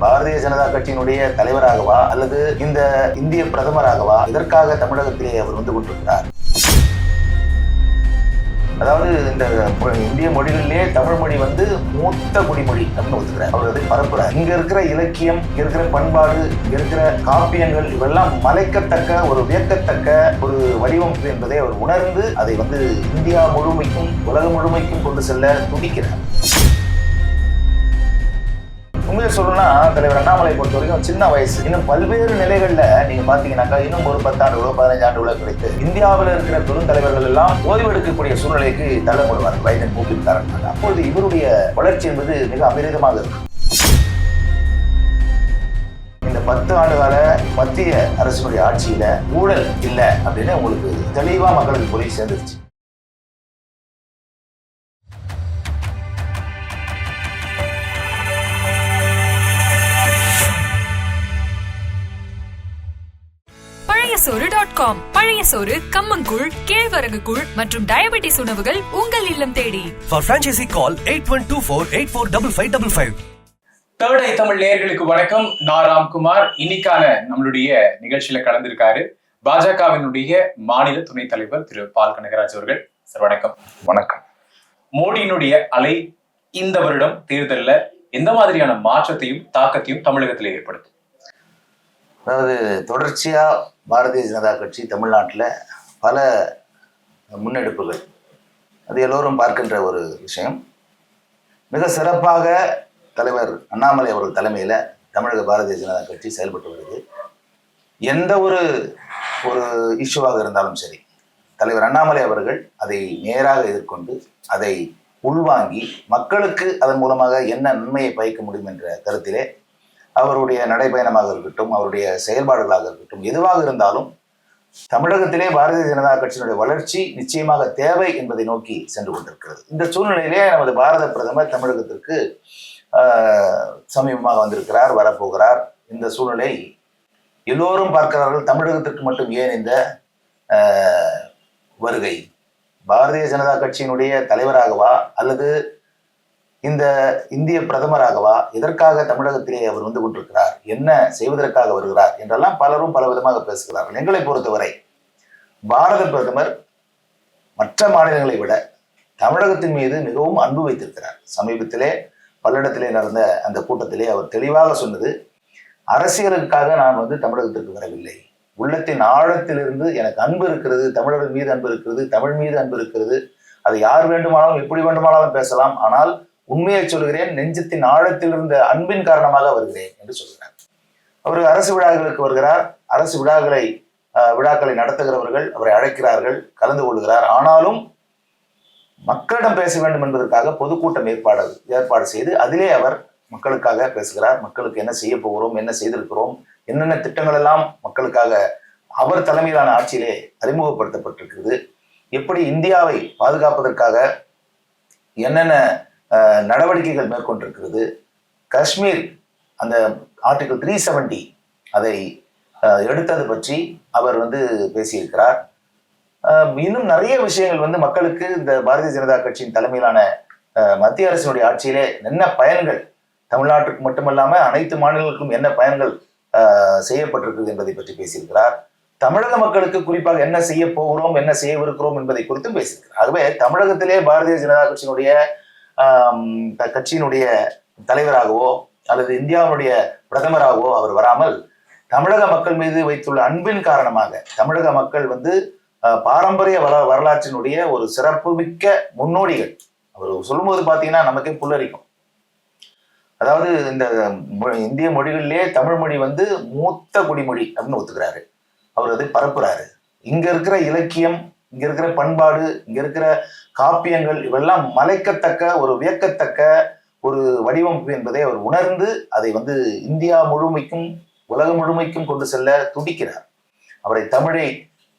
பாரதிய ஜனதா கட்சியினுடைய தலைவராகவா அல்லது இந்த இந்திய பிரதமராகவா இதற்காக தமிழகத்திலே அவர் வந்து கொண்டிருக்கிறார்? அதாவது இந்த இந்திய மொழிகளிலே தமிழ் மொழி வந்து மூத்த குடிமொழி அப்படின்னு ஒத்துக்கிறார். அவர் அதை பரப்புறார். இங்க இருக்கிற இலக்கியம் இருக்கிற பண்பாடு இருக்கிற காப்பியங்கள் இவெல்லாம் மலைக்கத்தக்க ஒரு வியக்கத்தக்க ஒரு வடிவமைப்பு என்பதை அவர் உணர்ந்து அதை வந்து இந்தியா முழுமைக்கும் உலகம் முழுமைக்கும் கொண்டு செல்ல துடிக்கிறார். உண்மையை சொல்லணும்னா தலைவர் அண்ணாமலை பொறுத்த வரைக்கும் சின்ன வயசு. இன்னும் பல்வேறு நிலைகள்ல நீங்க பாத்தீங்கன்னாக்கா இன்னும் ஒரு பத்தாண்டுகளோ பதினஞ்சு ஆண்டுகளோ கிடைத்து இந்தியாவில் இருக்கிற பெருந்தலைவர்கள் எல்லாம் ஓய்வெடுக்கக்கூடிய சூழ்நிலைக்கு தள்ளப்படுவார் பைடன் மூப்பின் காரணமாக. அப்பொழுது இவருடைய வளர்ச்சி என்பது மிக அபரிதமாக இருக்கும். இந்த பத்து ஆண்டு கால மத்திய அரசினுடைய ஆட்சியில ஊழல் இல்லை அப்படின்னு உங்களுக்கு தெளிவா மக்களுக்கு போய் சேர்ந்துருச்சு. பழைய சோறு டாட் காம் பழைய சோறு கம்மங்கூழ் கேழ்வரகு கூழ் மற்றும் டயபெட்டிஸ் உணவுகள் உங்கள் இல்லம் தேடி. For franchisee call 8124845555. Third eye Tamil நேயர்களுக்கு வணக்கம். நான் ராம்குமார். இன்னைக்கான நம்மளுடைய நிகழ்ச்சியில கலந்திருக்காரு பாஜகவினுடைய மாநில துணைத் தலைவர் திரு பால் கனகராஜ் அவர்கள். சார் வணக்கம். வணக்கம். மோடியினுடைய அலை இந்த வருடம் தேர்தல்ல எந்த மாதிரியான மாற்றத்தையும் தாக்கத்தையும் தமிழகத்திலே ஏற்படுத்தும்? அதாவது தொடர்ச்சியாக பாரதிய ஜனதா கட்சி தமிழ்நாட்டில் பல முன்னெடுப்புகள். அது எல்லோரும் பார்க்கின்ற ஒரு விஷயம். மிக சிறப்பாக தலைவர் அண்ணாமலை அவர்கள் தலைமையில் தமிழக பாரதிய ஜனதா கட்சி செயல்பட்டு வருது. எந்த ஒரு ஒரு இஷ்யூவாக இருந்தாலும் சரி தலைவர் அண்ணாமலை அவர்கள் அதை நேராக எதிர்கொண்டு அதை உள்வாங்கி மக்களுக்கு அதன் மூலமாக என்ன நன்மையை பயக்க முடியும் என்ற கருத்திலே அவருடைய நடைபயணமாக இருக்கட்டும் அவருடைய செயல்பாடுகளாக இருக்கட்டும் எதுவாக இருந்தாலும் தமிழகத்திலே பாரதிய ஜனதா கட்சியினுடைய வளர்ச்சி நிச்சயமாக தேவை என்பதை நோக்கி சென்று கொண்டிருக்கிறது. இந்த சூழ்நிலையிலே நமது பாரத பிரதமர் தமிழகத்திற்கு சமீபமாக வந்திருக்கிறார் வரப்போகிறார். இந்த சூழ்நிலை எல்லோரும் பார்க்கிறார்கள். தமிழகத்திற்கு மட்டும் ஏன் இந்த வருகை? பாரதிய ஜனதா கட்சியினுடைய தலைவராகவா அல்லது இந்த இந்திய பிரதமராகவா எதற்காக தமிழகத்திலே அவர் வந்து கொண்டிருக்கிறார்? என்ன செய்வதற்காக வருகிறார்? என்றெல்லாம் பலரும் பல விதமாக பேசுகிறார்கள். எங்களை பொறுத்தவரை பாரத பிரதமர் மற்ற மாநிலங்களை விட தமிழகத்தின் மீது மிகவும் அன்பு வைத்திருக்கிறார். சமீபத்திலே பல்லடத்திலே நடந்த அந்த கூட்டத்திலே அவர் தெளிவாக சொன்னது அரசியலுக்காக நான் வந்து தமிழகத்திற்கு வரவில்லை. உள்ளத்தின் ஆழத்திலிருந்து எனக்கு அன்பு இருக்கிறது தமிழர்கள் மீது அன்பு இருக்கிறது தமிழ் மீது அன்பு இருக்கிறது. அதை யார் வேண்டுமானாலும் எப்படி வேண்டுமானாலும் பேசலாம். ஆனால் உண்மையை சொல்கிறேன் நெஞ்சத்தின் ஆழத்தில் இருந்த அன்பின் காரணமாக வருகிறேன் என்று சொல்கிறார். அவர் அரசு விழாக்களுக்கு வருகிறார். அரசு விழாக்களை விழாக்களை நடத்துகிறவர்கள் அவரை அழைக்கிறார்கள் கலந்து கொள்கிறார். ஆனாலும் மக்களிடம் பேச வேண்டும் என்பதற்காக பொதுக்கூட்டம் ஏற்பாடு ஏற்பாடு செய்து அதிலே அவர் மக்களுக்காக பேசுகிறார். மக்களுக்கு என்ன செய்ய போகிறோம் என்ன செய்திருக்கிறோம் என்னென்ன திட்டங்கள் எல்லாம் மக்களுக்காக அவர் தலைமையிலான ஆட்சியிலே அறிமுகப்படுத்தப்பட்டிருக்கிறது. எப்படி இந்தியாவை பாதுகாப்பதற்காக என்னென்ன நடவடிக்கைகள் மேற்கொண்டிருக்கிறது. காஷ்மீர் அந்த ஆர்டிகல் த்ரீ செவன்டி அதை எடுத்தது பற்றி அவர் வந்து பேசியிருக்கிறார். இன்னும் நிறைய விஷயங்கள் வந்து மக்களுக்கு இந்த பாரதிய ஜனதா கட்சியின் தலைமையிலான மத்திய அரசினுடைய ஆட்சியிலே என்ன பயன்கள் தமிழ்நாட்டுக்கு மட்டுமல்லாமல் அனைத்து மாநிலங்களுக்கும் என்ன பயன்கள் செய்யப்பட்டிருக்கிறது என்பதை பற்றி பேசியிருக்கிறார். தமிழக மக்களுக்கு குறிப்பாக என்ன செய்ய போகிறோம் என்ன செய்யவிருக்கிறோம் என்பதை குறித்தும் பேசியிருக்கிறார். ஆகவே தமிழகத்திலே பாரதிய ஜனதா கட்சியினுடைய கட்சியினுடைய தலைவராகவோ அல்லது இந்தியாவுடைய பிரதமராகவோ அவர் வராமல் தமிழக மக்கள் மீது வைத்துள்ள அன்பின் காரணமாக தமிழக மக்கள் வந்து பாரம்பரிய வர வரலாற்றினுடைய ஒரு சிறப்புமிக்க முன்னோடிகள். அவர் சொல்லும்போது பார்த்தீங்கன்னா நமக்கே புல்லரிக்கும். அதாவது இந்த இந்திய மொழிகளிலே தமிழ் மொழி வந்து மூத்த குடிமொழி அப்படின்னு ஒத்துக்கிறாரு. அவர் அதை பரப்புறாரு. இங்க இருக்கிற இலக்கியம் இங்க இருக்கிற பண்பாடு இங்க இருக்கிற காப்பியங்கள் இவெல்லாம் மலைக்கத்தக்க ஒரு வியக்கத்தக்க ஒரு வடிவமைப்பு என்பதை அவர் உணர்ந்து அதை வந்து இந்தியா முழுமைக்கும் உலகம் முழுமைக்கும் கொண்டு செல்ல துடிக்கிறார். அவரை தமிழை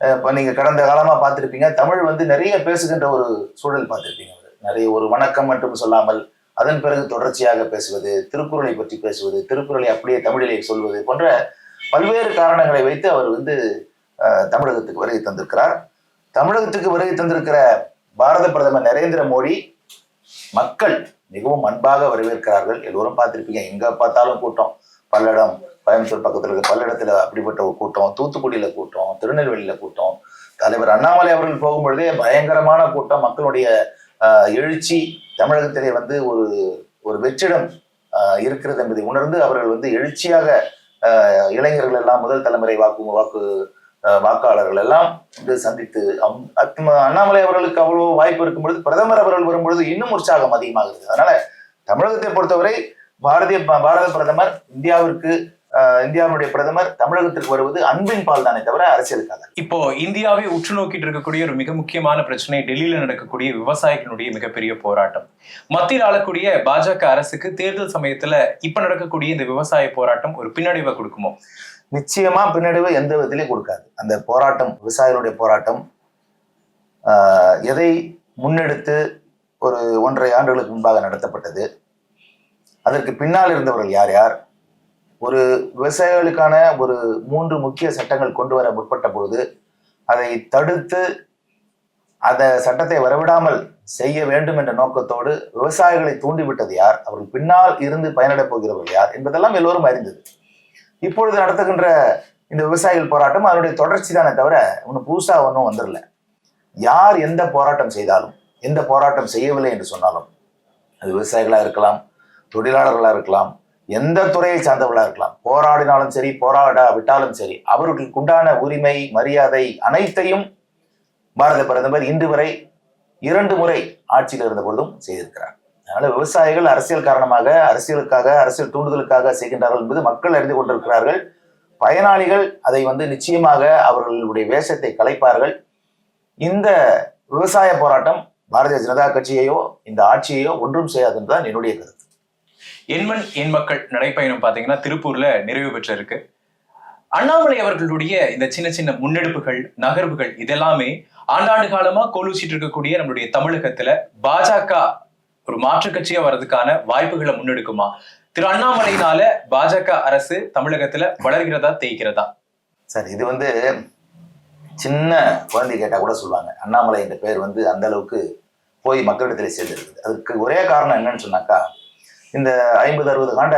இப்போ நீங்கள் நீங்க கடந்த காலமா பார்த்துருப்பீங்க தமிழ் வந்து நிறைய பேசுகின்ற ஒரு சூழல் பார்த்துருப்பீங்க அவர். நிறைய ஒரு வணக்கம் மட்டும் சொல்லாமல் அதன் பிறகு தொடர்ச்சியாக பேசுவது திருக்குறளை பற்றி பேசுவது திருக்குறளை அப்படியே தமிழிலே சொல்வது போன்ற பல்வேறு காரணங்களை வைத்து அவர் வந்து தமிழகத்துக்கு வருகை தந்திருக்கிறார். தமிழகத்துக்கு வருகை தந்திருக்கிற பாரத பிரதமர் நரேந்திர மோடி மக்கள் மிகவும் அன்பாக வரவேற்கிறார்கள். எல்லோரும் பார்த்திருப்பீங்க. எங்க பார்த்தாலும் கூட்டம். பல்லடம் கோயம்புத்தூர் பக்கத்தில் இருக்க பல்லடத்துல அப்படிப்பட்ட ஒரு கூட்டம். தூத்துக்குடியில கூட்டம் திருநெல்வேலியில கூட்டம். தலைவர் அண்ணாமலை அவர்கள் போகும்பொழுதே பயங்கரமான கூட்டம். மக்களுடைய எழுச்சி தமிழகத்திலே வந்து ஒரு ஒரு வெற்றிடம் இருக்கிறது என்பதை உணர்ந்து அவர்கள் வந்து எழுச்சியாக இளைஞர்கள் எல்லாம் முதல் தலைமுறை வாக்கு வாக்கு வாக்காளர்கள் எல்லாம் வந்து சந்தித்து அம்- அண்ணாமலை அவர்களுக்கு அவ்வளவு வாய்ப்பு இருக்கும் பொழுது பிரதமர் அவர்கள் வரும்பொழுது இன்னும் உற்சாகம் அதிகமாகிறது அதனால தமிழகத்தை பொறுத்தவரை பாரதிய பாரத பிரதமர் இந்தியாவிற்கு ஆஹ், இந்தியாவுடைய பிரதமர் தமிழகத்திற்கு வருவது அன்பின் பால் தானே தவிர அரசியலுக்காக இப்போ இந்தியாவை உற்று நோக்கிட்டு இருக்கக்கூடிய ஒரு மிக முக்கியமான பிரச்சனை டெல்லியில நடக்கக்கூடிய விவசாயிகளுடைய மிகப்பெரிய போராட்டம். மத்தியில் ஆளக்கூடிய பாஜக அரசுக்கு தேர்தல் சமயத்துல இப்ப நடக்கக்கூடிய இந்த விவசாய போராட்டம் ஒரு பின்னடைவை கொடுக்குமோ? நிச்சயமா பின்னடைவு எந்த விதத்திலையும் கொடுக்காது. அந்த போராட்டம் விவசாயிகளுடைய போராட்டம் எதை முன்னெடுத்து ஒரு ஒன்றரை ஆண்டுகளுக்கு முன்பாக நடத்தப்பட்டது. அதற்கு பின்னால் இருந்தவர்கள் யார் யார்? ஒரு விவசாயிகளுக்கான ஒரு மூன்று முக்கிய சட்டங்கள் கொண்டு வர முற்பட்ட பொழுது அதை தடுத்து அந்த சட்டத்தை வரவிடாமல் செய்ய வேண்டும் என்ற நோக்கத்தோடு விவசாயிகளை தூண்டிவிட்டது யார்? அவர்கள் பின்னால் இருந்து பயனடைப் போகிறவர்கள் யார்? என்பதெல்லாம் எல்லோரும் அறிந்தது. இப்பொழுது நடத்துகின்ற இந்த விவசாயிகள் போராட்டம் அதனுடைய தொடர்ச்சி தானே தவிர ஒன்றும் புதுசாக ஒன்றும் வந்துடல யார் எந்த போராட்டம் செய்தாலும் எந்த போராட்டம் செய்யவில்லை என்று சொன்னாலும் அது விவசாயிகளாக இருக்கலாம் தொழிலாளர்களாக இருக்கலாம் எந்த துறையை சார்ந்தவர்களாக இருக்கலாம் போராடினாலும் சரி போராட விட்டாலும் சரி அவர்களுக்கு உண்டான உரிமை மரியாதை அனைத்தையும் பாரத பிரதமர் இன்று வரை இரண்டு முறை ஆட்சியில் இருந்த பொழுதும் செய்திருக்கிறார். அதனால விவசாயிகள் அரசியல் காரணமாக அரசியலுக்காக அரசியல் தூண்டுதலுக்காக செய்கின்றார்கள் என்பது மக்கள் அறிந்து கொண்டிருக்கிறார்கள். பயனாளிகள் அதை வந்து நிச்சயமாக அவர்களுடைய வேஷத்தை கலைப்பார்கள். இந்த விவசாய போராட்டம் பாரதிய ஜனதா கட்சியையோ இந்த ஆட்சியையோ ஒன்றும் செய்யாது என்றுதான் என்னுடைய கருத்து. எண்மண் எண் மக்கள் நடைப்பயணம் பார்த்தீங்கன்னா திருப்பூர்ல நிறைவு பெற்றிருக்கு. அண்ணாமலை அவர்களுடைய இந்த சின்ன சின்ன முன்னெடுப்புகள் நகர்வுகள் இதெல்லாமே ஆண்டாண்டு காலமா கோலூசிட்டு இருக்கக்கூடிய நம்மளுடைய தமிழகத்துல பாஜக ஒரு மாற்று கட்சியா வர்றதுக்கான வாய்ப்புகளை முன்னெடுக்குமா? திரு அண்ணாமலையினால பாஜக அரசு தமிழகத்துல வளர்கிறதா தேய்க்கிறதா சார் இது வந்து சின்ன குழந்தை கேட்டா கூட சொல்லுவாங்க. அண்ணாமலை என்ற பேர் வந்து அந்த அளவுக்கு போய் மக்களிடத்தில் சேர்ந்துருக்குது. அதுக்கு ஒரே காரணம் என்னன்னு சொன்னாக்கா இந்த ஐம்பது அறுபது ஆண்ட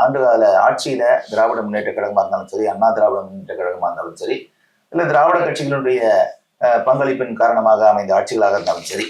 ஆண்டு கால ஆட்சியில திராவிட முன்னேற்ற கழகமா இருந்தாலும் சரி அண்ணா திராவிட முன்னேற்ற கழகமா இருந்தாலும் சரி இல்ல திராவிட கட்சிகளுடைய பங்களிப்பின் காரணமாக அமைந்த ஆட்சிகளாக இருந்தாலும் சரி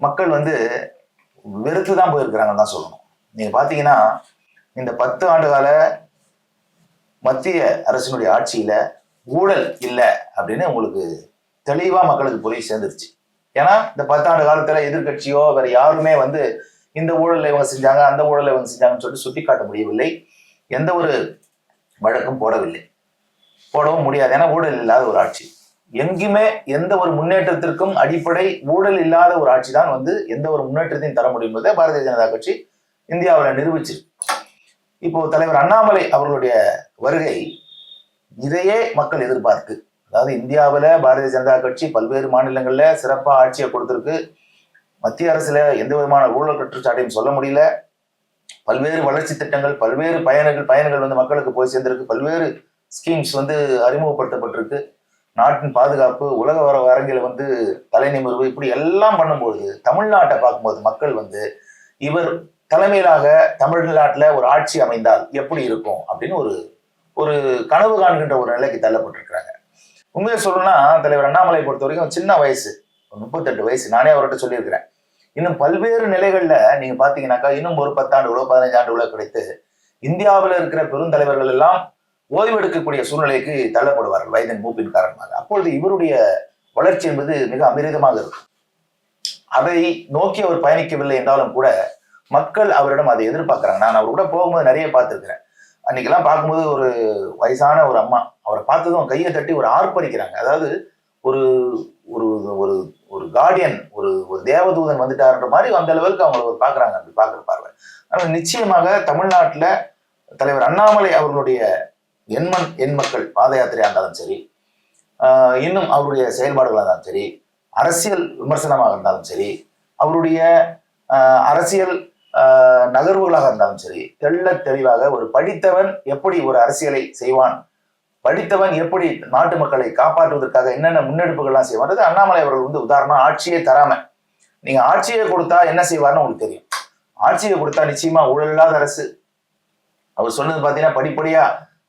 மக்கள் வந்து வெறுத்து தான் போயிருக்கிறாங்கன்னு தான் சொல்லணும். நீங்க பாத்தீங்கன்னா இந்த பத்து ஆண்டு கால மத்திய அரசினுடைய ஆட்சியில ஊழல் இல்லை அப்படின்னு உங்களுக்கு தெளிவா மக்களுக்கு போய் சேர்ந்துருச்சு. ஏன்னா இந்த பத்தாண்டு காலத்துல எதிர்க்கட்சியோ வேற யாருமே வந்து இந்த ஊழலை இவங்க செஞ்சாங்க அந்த ஊழலை இவங்க செஞ்சாங்கன்னு சொல்லிட்டு சுட்டி காட்ட முடியவில்லை. எந்த ஒரு வழக்கும் போடவில்லை. போடவும் முடியாது. ஏன்னா ஊழல் இல்லாத ஒரு ஆட்சி. எங்குமே எந்த ஒரு முன்னேற்றத்திற்கும் அடிப்படை ஊழல் இல்லாத ஒரு ஆட்சி தான் வந்து எந்த ஒரு முன்னேற்றத்தையும் தர முடியும் என்பதை பாரதிய ஜனதா கட்சி இந்தியாவில் நிரூபிச்சு இப்போ தலைவர் அண்ணாமலை அவர்களுடைய வருகை இதையே மக்கள் எதிர்பார்க்கு. அதாவது இந்தியாவில் பாரதிய ஜனதா கட்சி பல்வேறு மாநிலங்களில் சிறப்பாக ஆட்சியை கொடுத்துருக்கு. மத்திய அரசில் எந்த விதமான ஊழல் குற்றச்சாட்டையும் சொல்ல முடியல. பல்வேறு வளர்ச்சி திட்டங்கள் பல்வேறு பயணங்கள் பயணங்கள் வந்து மக்களுக்கு போய் சேர்ந்திருக்கு. பல்வேறு ஸ்கீம்ஸ் வந்து அறிமுகப்படுத்தப்பட்டிருக்கு. நாட்டின் பாதுகாப்பு உலக வர அரங்கில் வந்து தலைநிமிர்வு இப்படி எல்லாம் பண்ணும்போது தமிழ்நாட்டை பார்க்கும்போது மக்கள் வந்து இவர் தலைமையிலாக தமிழ்நாட்டில் ஒரு ஆட்சி அமைந்தால் எப்படி இருக்கும் அப்படின்னு ஒரு ஒரு கனவு காண்கின்ற ஒரு நிலைக்கு தள்ளப்பட்டிருக்கிறாங்க. உண்மையை சொல்லணும்னா தலைவர் அண்ணாமலை பொறுத்த வரைக்கும் சின்ன வயசு ஒரு முப்பத்தெட்டு வயசு நானே அவர்கிட்ட சொல்லியிருக்கிறேன். இன்னும் பல்வேறு நிலைகளில் நீங்கள் பார்த்தீங்கன்னாக்கா இன்னும் ஒரு பத்தாண்டுகளோ பதினஞ்சாண்டுகளோ கிடைத்து இந்தியாவில் இருக்கிற பெருந்தலைவர்கள் எல்லாம் ஓய்வெடுக்கக்கூடிய சூழ்நிலைக்கு தள்ளப்படுவார்கள் வயதின் மூப்பின் காரணமாக. அப்பொழுது இவருடைய வளர்ச்சி என்பது மிக அமிர்தமாக இருக்கும். அதை நோக்கி அவர் பயணிக்கவில்லை என்றாலும் கூட மக்கள் அவரிடம் அதை எதிர்பார்க்கிறாங்க. நான் அவர் கூட போகும்போது நிறைய பார்த்துருக்கிறேன். அன்னைக்கெல்லாம் பார்க்கும்போது ஒரு வயசான ஒரு அம்மா அவரை பார்த்ததும் கையை தட்டி ஒரு ஆர்ப்பரிக்கிறாங்க. அதாவது ஒரு ஒரு ஒரு ஒரு கார்டியன் ஒரு ஒரு தேவதூதன் வந்துட்டாருன்ற மாதிரி அந்த லெவலுக்கு அவங்கள ஒரு பார்க்குறாங்க. அப்படி பார்க்குற பார்வை. ஆனால் நிச்சயமாக தமிழ்நாட்டில் தலைவர் அண்ணாமலை அவர்களுடைய எண்மண் எண் மக்கள் பாத யாத்திரையாக இருந்தாலும் சரி இன்னும் அவருடைய செயல்பாடுகளாக இருந்தாலும் சரி அரசியல் விமர்சனமாக இருந்தாலும் சரி அவருடைய அரசியல் நகர்வுகளாக இருந்தாலும் சரி தெள்ள தெளிவாக ஒரு படித்தவன் எப்படி ஒரு அரசியலை செய்வான் படித்தவன் எப்படி நாட்டு மக்களை காப்பாற்றுவதற்காக என்னென்ன முன்னெடுப்புகள்லாம் செய்வான்றது அண்ணாமலை அவர்கள் வந்து உதாரணம் ஆட்சியே தராம நீங்க ஆட்சியை கொடுத்தா என்ன செய்வார்னு உங்களுக்கு தெரியும். ஆட்சியை கொடுத்தா நிச்சயமா ஊழல் இல்லாத அரசு. அவர் சொன்னது பார்த்தீங்கன்னா படிப்படியா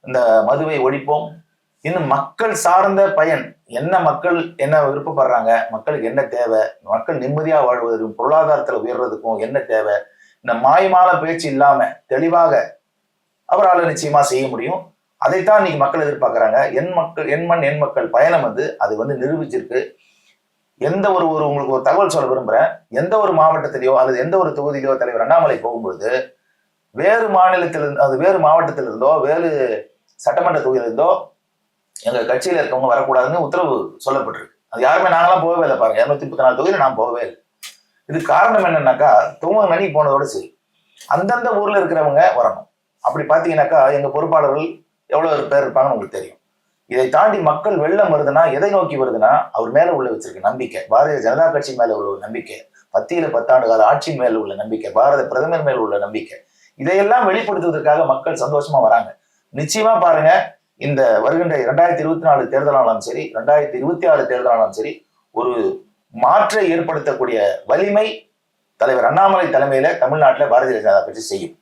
இந்த மதுவை ஒழிப்போம். இன்னும் மக்கள் சார்ந்த பயன் என்ன மக்கள் என்ன விருப்பப்படுறாங்க மக்களுக்கு என்ன தேவை மக்கள் நிம்மதியாக வாழ்வதற்கும் பொருளாதாரத்தில் உயர்றதுக்கும் என்ன தேவை இந்த மாயமான பேச்சு இல்லாம தெளிவாக அவரால் நிச்சயமா செய்ய முடியும். அதைத்தான் இன்னைக்கு மக்கள் எதிர்பார்க்குறாங்க. என் மக்கள் என் மண் என் மக்கள் பயணம் வந்து அது வந்து நிரூபிச்சிருக்கு. எந்த ஒரு ஒரு உங்களுக்கு ஒரு தகவல் சொல்ல விரும்புகிறேன் எந்த ஒரு மாவட்டத்திலேயோ அல்லது எந்த ஒரு தொகுதியிலோ தலைவர் அண்ணாமலை போகும்பொழுது வேறு மாநிலத்திலிருந்து அது வேறு மாவட்டத்திலிருந்தோ வேறு சட்டமன்ற தொகுதியிலிருந்தோ எங்க கட்சியில இருக்கவங்க வரக்கூடாதுன்னு உத்தரவு சொல்லப்பட்டிருக்கு. அது யாருமே நாங்களாம் போகவே இல்லை பாருங்க. இரநூத்தி முப்பத்தி நாலு தொகுதியில நான் போகவே இல்லை. இது காரணம் என்னன்னாக்கா துவங்க மணி போனதோட சரி. அந்தந்த ஊர்ல இருக்கிறவங்க வரணும். அப்படி பாத்தீங்கன்னாக்கா எங்க பொறுப்பாளர்கள் எவ்வளவு பேர் இருப்பாங்கன்னு உங்களுக்கு தெரியும். இதை தாண்டி மக்கள் வெள்ளம் வருதுன்னா எதை நோக்கி வருதுன்னா அவர் மேல உள்ள வச்சிருக்க நம்பிக்கை. பாரதிய ஜனதா கட்சி மேல உள்ள ஒரு நம்பிக்கை. பத்தியில பத்தாண்டு கால ஆட்சி மேல உள்ள நம்பிக்கை. பாரத பிரதமர் மேல உள்ள நம்பிக்கை. இதையெல்லாம் வெளிப்படுத்துவதற்காக மக்கள் சந்தோஷமா வராங்க. நிச்சயமா பாருங்க இந்த வருகின்ற இரண்டாயிரத்தி இருபத்தி நாலு தேர்தலானாலும் சரி ரெண்டாயிரத்தி இருபத்தி ஆறு தேர்தலானாலும் சரி ஒரு மாற்றை ஏற்படுத்தக்கூடிய வலிமை தலைவர் அண்ணாமலை தலைமையில தமிழ்நாட்டில் பாரதிய ஜனதா கட்சி செய்யும்.